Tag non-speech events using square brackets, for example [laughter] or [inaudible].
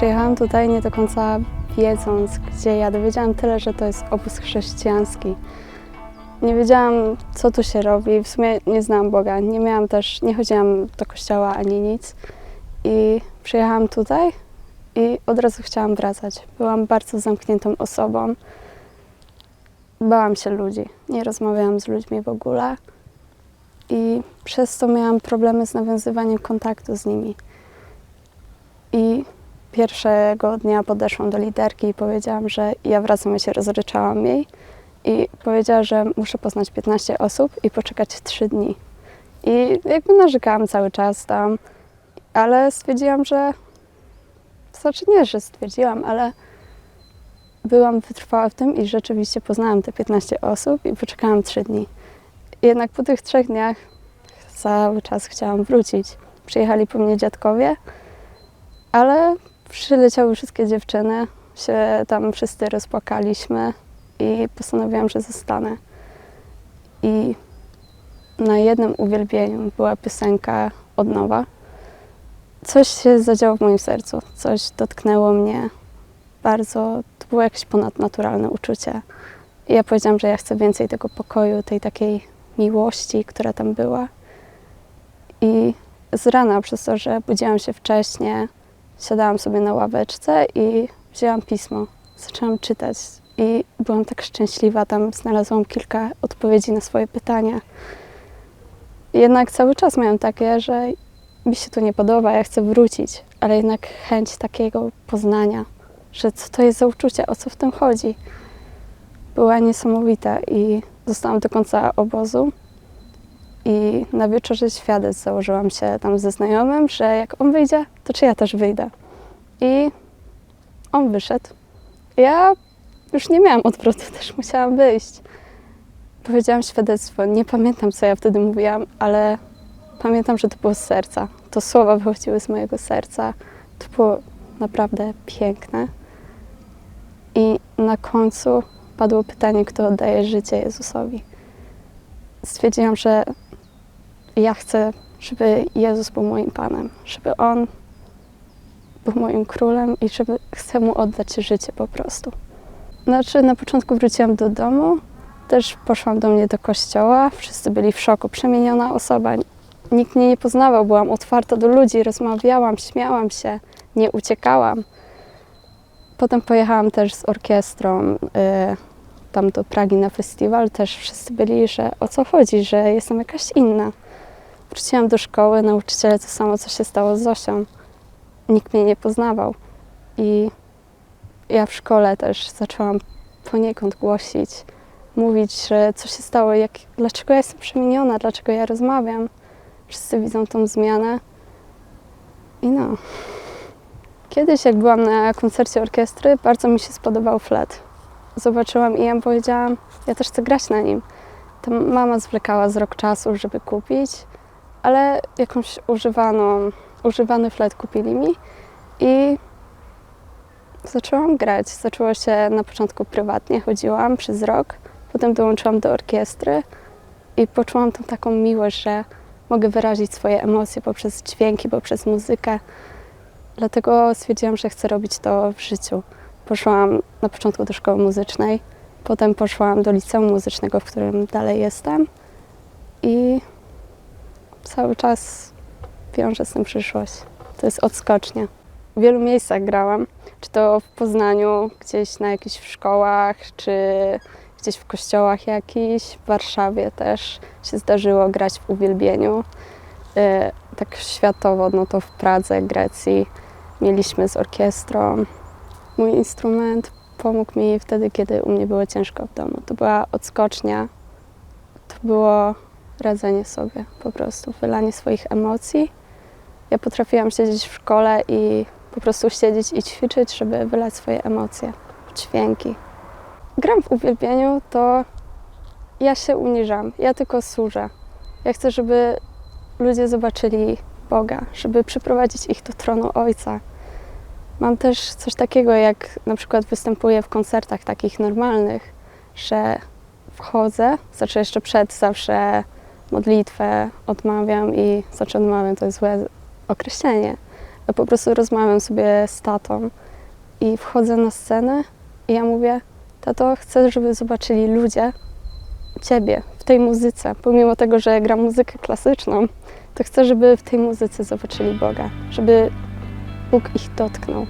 Przyjechałam tutaj nie do końca wiedząc, gdzie jadę. Wiedziałam tyle, że to jest obóz chrześcijański. Nie wiedziałam, co tu się robi. W sumie nie znałam Boga. Nie miałam też, nie chodziłam do kościoła ani nic. I przyjechałam tutaj i od razu chciałam wracać. Byłam bardzo zamkniętą osobą. Bałam się ludzi. Nie rozmawiałam z ludźmi w ogóle. I przez to miałam problemy z nawiązywaniem kontaktu z nimi. I pierwszego dnia podeszłam do liderki i powiedziałam, że ja wracam, ja się rozryczałam jej. I powiedziała, że muszę poznać 15 osób i poczekać 3 dni. I jakby narzekałam cały czas tam, ale stwierdziłam, że. Znaczy nie, że stwierdziłam, ale byłam wytrwała w tym i rzeczywiście poznałam te 15 osób i poczekałam 3 dni. Jednak po tych trzech dniach cały czas chciałam wrócić. Przyjechali po mnie dziadkowie, ale przyleciały wszystkie dziewczyny, się tam wszyscy rozpłakaliśmy i postanowiłam, że zostanę. I na jednym uwielbieniu była piosenka od nowa. Coś się zadziało w moim sercu, coś dotknęło mnie bardzo, to było jakieś ponadnaturalne uczucie. I ja powiedziałam, że ja chcę więcej tego pokoju, tej takiej miłości, która tam była. I z rana, przez to, że budziłam się wcześnie, siadałam sobie na ławeczce i wzięłam pismo. Zaczęłam czytać i byłam tak szczęśliwa. Tam znalazłam kilka odpowiedzi na swoje pytania. Jednak cały czas miałam takie, że mi się to nie podoba, ja chcę wrócić, ale jednak chęć takiego poznania, że co to jest za uczucie, o co w tym chodzi, była niesamowita i zostałam do końca obozu. I na wieczorze świadectw założyłam się tam ze znajomym, że jak on wyjdzie, to czy ja też wyjdę. I on wyszedł. Ja już nie miałam odwrotu, [laughs] też musiałam wyjść. Powiedziałam świadectwo. Nie pamiętam, co ja wtedy mówiłam, ale pamiętam, że to było z serca. To słowa wychodziły z mojego serca. To było naprawdę piękne. I na końcu padło pytanie, kto oddaje życie Jezusowi. Stwierdziłam, że ja chcę, żeby Jezus był moim Panem, żeby On był moim królem i żeby chcę Mu oddać życie po prostu. Znaczy, na początku wróciłam do domu, też poszłam do mnie do kościoła, wszyscy byli w szoku, przemieniona osoba. Nikt mnie nie poznawał, byłam otwarta do ludzi, rozmawiałam, śmiałam się, nie uciekałam. Potem pojechałam też z orkiestrą y, tam do Pragi na festiwal, też wszyscy byli, że o co chodzi, że jestem jakaś inna. Wróciłam do szkoły, nauczyciele to samo, co się stało z Zosią. Nikt mnie nie poznawał. I ja w szkole też zaczęłam poniekąd głosić, mówić, że co się stało, jak, dlaczego ja jestem przemieniona, dlaczego ja rozmawiam. Wszyscy widzą tą zmianę. I no. Kiedyś, jak byłam na koncercie orkiestry, bardzo mi się spodobał flet. Zobaczyłam i ja powiedziałam, ja też chcę grać na nim. Tam mama zwlekała z rok czasu, żeby kupić, ale jakąś używaną, używany flet kupili mi i zaczęłam grać. Zaczęło się na początku prywatnie, chodziłam przez rok, potem dołączyłam do orkiestry i poczułam tą taką miłość, że mogę wyrazić swoje emocje poprzez dźwięki, poprzez muzykę. Dlatego stwierdziłam, że chcę robić to w życiu. Poszłam na początku do szkoły muzycznej, potem poszłam do liceum muzycznego, w którym dalej jestem cały czas wiążę z tym przyszłość. To jest odskocznia. W wielu miejscach grałam, czy to w Poznaniu, gdzieś na jakichś szkołach, czy gdzieś w kościołach jakichś. W Warszawie też się zdarzyło grać w uwielbieniu. E, Tak światowo, no to w Pradze, Grecji mieliśmy z orkiestrą. Mój instrument pomógł mi wtedy, kiedy u mnie było ciężko w domu. To była odskocznia, to było radzenie sobie po prostu, wylanie swoich emocji. Ja potrafiłam siedzieć w szkole i po prostu siedzieć i ćwiczyć, żeby wylać swoje emocje, dźwięki. Gram w uwielbieniu, to ja się uniżam, ja tylko służę. Ja chcę, żeby ludzie zobaczyli Boga, żeby przyprowadzić ich do tronu Ojca. Mam też coś takiego, jak na przykład występuję w koncertach takich normalnych, że wchodzę, znaczy jeszcze przed zawsze modlitwę odmawiam i znaczy odmawiam to jest złe określenie, Ja po prostu rozmawiam sobie z tatą i wchodzę na scenę i ja mówię, tato, chcę, żeby zobaczyli ludzie ciebie w tej muzyce. Pomimo tego, że gram muzykę klasyczną, to chcę, żeby w tej muzyce zobaczyli Boga, żeby Bóg ich dotknął.